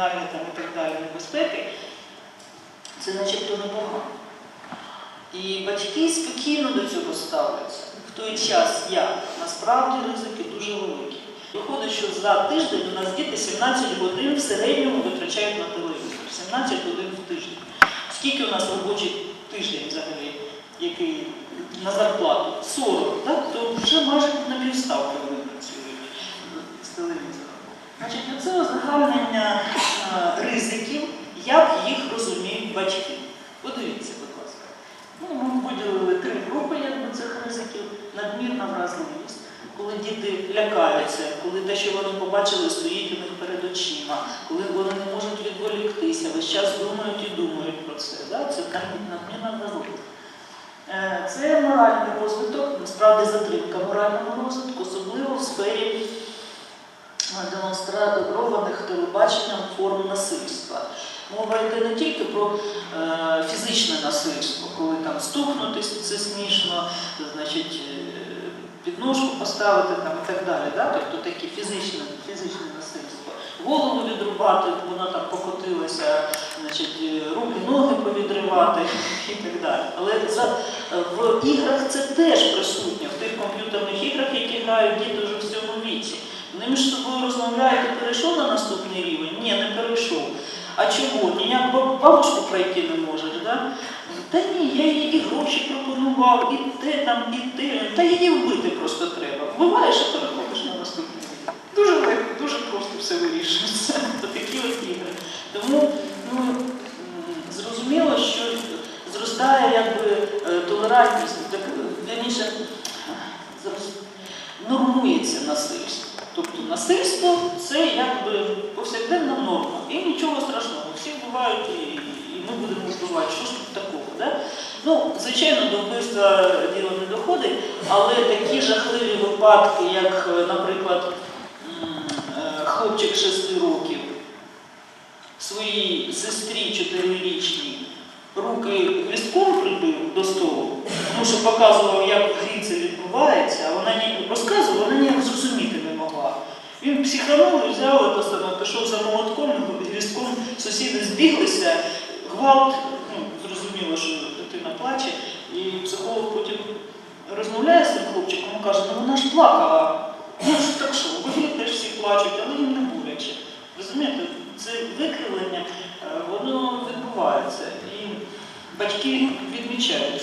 кримінальні там, і так далі небезпеки, це начебто непогано. І батьки спокійно до цього ставляться. В той час як, насправді ризики дуже великі. Виходить, що за тиждень у нас діти 17 годин в середньому витрачають на телевізор. 17 годин в тиждень. Скільки у нас робочий тиждень взагалі, який на зарплату? 40, так? то вже майже на півставки вони працюють з телевізором. Значить, коли діти лякаються, коли те, що вони побачили, стоїть у них перед очима, коли вони не можуть відволіктися, весь час думають і думають про це. Да? Це надмірна вразливість. Е, Це моральний розвиток, насправді затримка морального розвитку, особливо в сфері е, демонстрованих телебаченням форм насильства. Мова йде не тільки про е, фізичне насильство, коли там стукнутись це смішно, значить підножку поставити там, і так далі. Да? Тобто таке фізичне, фізичне насильство. Голову відрубати, вона там покотилася, значить, е, руки, ноги повідривати і так далі. Але за, е, в іграх це теж присутнє, в тих комп'ютерних іграх, які грають діти вже в цьому віці. Вони між собою розмовляють перейшов на наступний рівень? Ні, не перейшов. А чого? Ніяк баб- бабушку пройти не можеш, да? Та ні, я їй і гроші пропонував, і те там, і те. Та її вбити просто треба. Вбиваєш і переходиш на наступний рівень. Дуже легко, дуже просто все вирішується. Такі от ігри. Тому ну, зрозуміло, що зростає якби е, толерантність, вірніше, зрос- нормується насильство. Тобто насильство це якби повсякденна норма. І нічого страшного. Всі вбивають і, і ми будемо вбивати. Що ж тут такого? Да? Ну, звичайно, до вбивства діло не доходить, але такі жахливі випадки, як, е, наприклад, е, хлопчик 6 років своїй сестрі чотирирічній руки гвістком прибив до столу, тому що показував, як грі це відбувається, а вона ні розказувала, вона ніяк зрозуміти не могла. Він психанув і взяв саме, пішов гвістком сусіди збіглися, гвалт, ну, зрозуміло, що дитина плаче, і психолог потім розмовляє з цим хлопчиком каже, ну вона ж плакала. Ну так що, вони теж всі плачуть, але їм не боляче. Розумієте, це викривлення, е, воно відбувається. І батьки відмічають